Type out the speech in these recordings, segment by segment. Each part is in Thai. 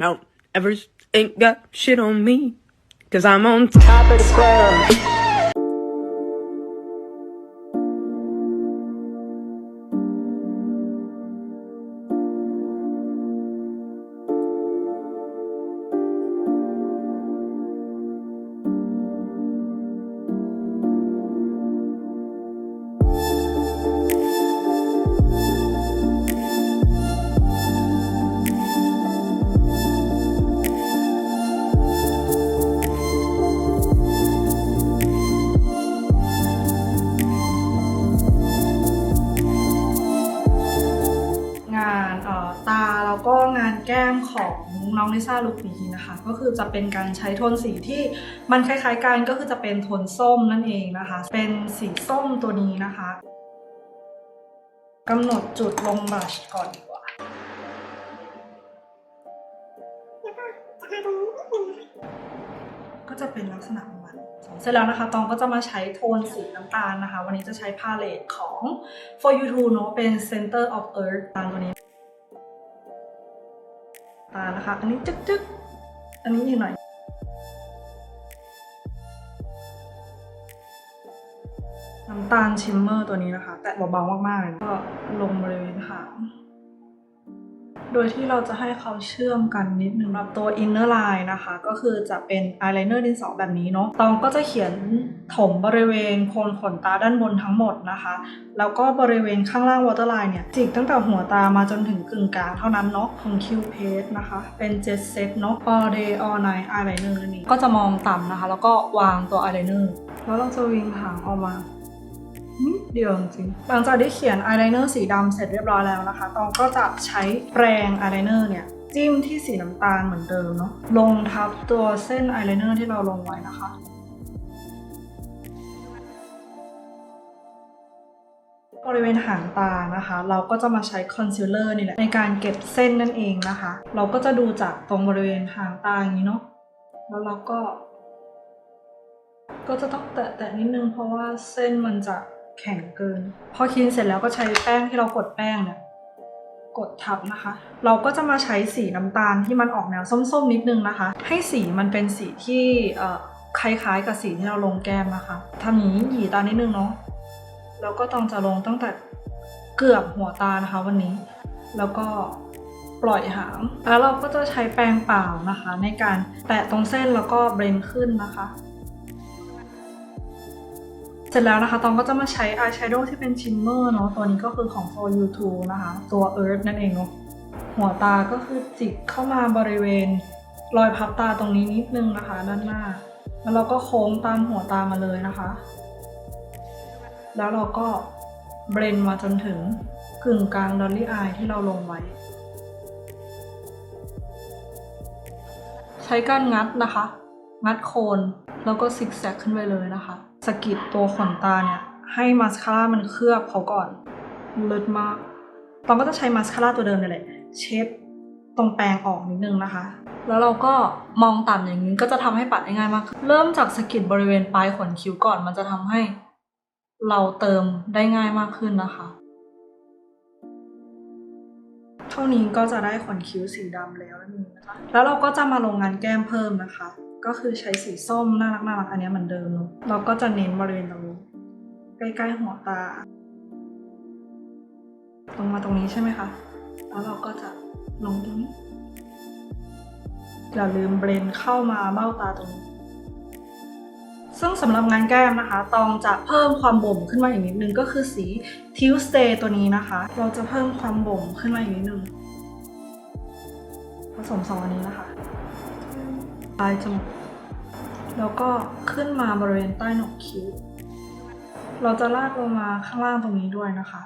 Mount Everest ain't got shit on me. Cause I'm on top of the club. แล้วก็งานแก้มของน้องลิซ่าลุคนี้นะคะ ก็คือจะเป็นการใช้โทนสีที่มันคล้ายๆกันก็คือจะเป็นโทนส้มนั่นเองนะคะ เป็นสีส้มตัวนี้นะคะกำหนดจุดลงบลัชก่อนดีกว่าก็จะเป็นลักษณะประมาณนี้เสร็จแล้วนะคะ ตองก็จะมาใช้โทนสีน้ำตาลนะคะ วันนี้จะใช้พาเลตของ For You To เนอะเป็น Center of Earth ตาลตัวนี้ นะคะ อันนี้จึ๊กจึ๊กอันนี้อีกหน่อย น้ำตาลชิมเมอร์ตัวนี้นะคะ แตะเบาๆมากๆเลยก็ลงบริเวณหาง โดยที่เราจะให้เขาเชื่อมกันนิดนึงสำหรับตัว inner line นะคะ ก็คือจะเป็น eyeliner ดินสอแบบนี้เนาะตองก็จะเขียนถมบริเวณโคนขนตาด้านบนทั้งหมดนะคะ แล้วก็บริเวณข้างล่าง waterline เนี่ยจิกตั้งแต่หัวตามาจนถึงกึ่งกลางเท่านั้นเนาะของ Q Paste นะคะ เป็น jet set เนาะ all day all night eyeliner นั่ก็จะมองต่ำนะคะ แล้วก็วางตัว eyeliner แล้วเราจะวิงหางออกมา นิดเดียวจริงหลังจากที่เขียนอายไลเนอร์สีดำเสร็จเรียบร้อยแล้วนะคะ ตองก็จะใช้แปรงอายไลเนอร์เนี่ยจิ้มที่สีน้ำตาลเหมือนเดิมเนาะลงทับตัวเส้นอายไลเนอร์ที่เราลงไว้นะคะบริเวณหางตานะคะ เราก็จะมาใช้คอนซีลเลอร์นี่แหละในการเก็บเส้นนั่นเองนะคะ เราก็จะดูจากตรงบริเวณหางตาอย่างนี้เนาะแล้วเราก็ ก็จะต้องแตะๆนิดนึงเพราะว่าเส้นมันจะ แข็งเกิน พอคินเสร็จแล้วก็ใช้แป้งที่เรากดแป้งเนี่ยกดทับนะคะ เราก็จะมาใช้สีน้ำตาลที่มันออกแนวส้มๆนิดนึงนะคะ ให้สีมันเป็นสีที่เอ่อคล้ายๆกับสีที่เราลงแก้มนะคะทำอย่างนี้หยีตานิดนึงเนาะแล้วก็ต้องจะลงตั้งแต่เกือบหัวตานะคะวันนี้ แล้วก็ปล่อยหาง แล้วเราก็จะใช้แปรงเปล่านะคะ ในการแตะตรงเส้นแล้วก็เบรนขึ้นนะคะ เสร็จแล้วนะคะ ตองก็จะมาใช้อายแชโดว์ที่เป็นชิมเมอร์เนาะ ตัวนี้ก็คือของ For You To นะคะ ตัว Earth นั่นเองเนาะ หัวตาก็คือจิกเข้ามาบริเวณ รอยพับตาตรงนี้นิดนึงนะคะ ด้านหน้า แล้วเราก็โค้งตามหัวตามาเลยนะคะ แล้วเราก็เบรนมาจนถึงกึ่งกลางดอลลี่อายที่เราลงไว้ ใช้การงัดนะคะ งัดโคน แล้วก็ซิกแซกขึ้นไปเลยนะคะ สกิดตัวขนตาเนี่ย ให้มาสคาร่ามันเคลือบเขาก่อนเลิศมากตองก็จะใช้มาสคาร่าตัวเดิมนี่แหละเช็ดตรงแปรงออกนิดนึงนะคะ แล้วเราก็มองต่ำอย่างนี้ก็จะทำให้ปัดได้ง่ายมาก เริ่มจากสกิดบริเวณปลายขนคิ้วก่อน มันจะทำให้เราเติมได้ง่ายมากขึ้นนะคะ เท่านี้ก็จะได้ขนคิ้วสีดำแล้วนั่นะคะ แล้วเราก็จะมาลงงานแก้มเพิ่มนะคะ ก็คือใช้สีส้มน่ารักน่ารักอันนี้เหมือนเดิมเนอะเราก็จะเน้นบริเวณตรงนี้ใกล้ๆหัวตา ลงมาตรงนี้ใช่ไหมคะ แล้วเราก็จะลงตรงนี้อย่าลืมเบรนเข้ามาเบ้าตาตรงนี้ ซึ่งสำหรับงานแก้มนะคะ ตองจะเพิ่มความบ่มขึ้นมาอีกนิดนึงก็คือสี Tuesday ตัวนี้นะคะ เราจะเพิ่มความบ่มขึ้นมาอีกนิดนึงผสมสองอันนี้นะคะ ปลายจมูก แล้วก็ขึ้นมาบริเวณใต้หนกคิ้ว เราจะลากลงมาข้างล่างตรงนี้ด้วยนะคะ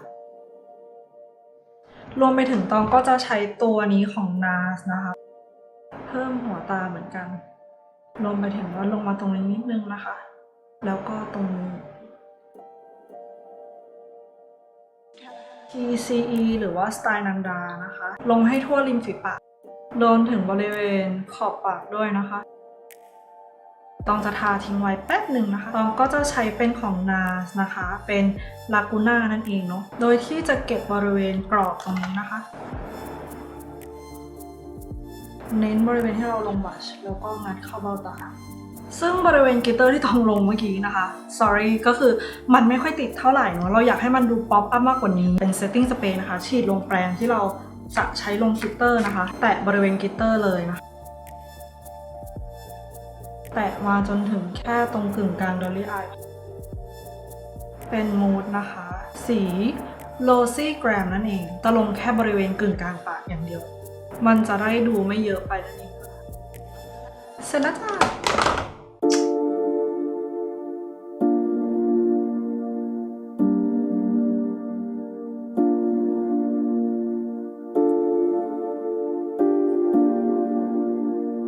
รวมไปถึงตองก็จะใช้ตัวนี้ของ NARS นะคะ เพิ่มหัวตาเหมือนกันรวมไปถึงว่าลงมาตรงนี้นิดนึงนะคะ แล้วก็ตรงนี้ TCE หรือว่าสไตล์นันดานะคะ ลงให้ทั่วริมฝีปาก โดนถึงบริเวณขอบปากด้วยนะคะ ตองจะทาทิ้งไว้แป๊บหนึ่งนะคะ ตองก็จะใช้เป็นของ NARS นะคะ เป็นลากูน่านั่นเองเนาะ โดยที่จะเก็บบริเวณกรอบตรงนี้นะคะ เน้นบริเวณที่เราลงบัชแล้วก็งัดเข้าเบ้าตาซึ่งบริเวณกิตเตอร์ที่ตองลงเมื่อกี้นะคะ sorry ก็คือมันไม่ค่อยติดเท่าไหร่เนาะ เราอยากให้มันดูป๊อปอัพมากกว่านี้ เป็น setting spray นะคะ ฉีดลงแปรงที่เรา จะใช้ลงกิตเตอร์นะคะ แตะบริเวณกิตเตอร์เลยนะแตะมาจนถึงแค่ตรงกึ่งกลาง dolly eye เป็นมูดนะคะ สี rosy gram นั่นเองจะลงแค่บริเวณกึ่งกลางปากอย่างเดียว มันจะได้ดูไม่เยอะไปนั่นเองค่ะเสร็จแล้วจ้า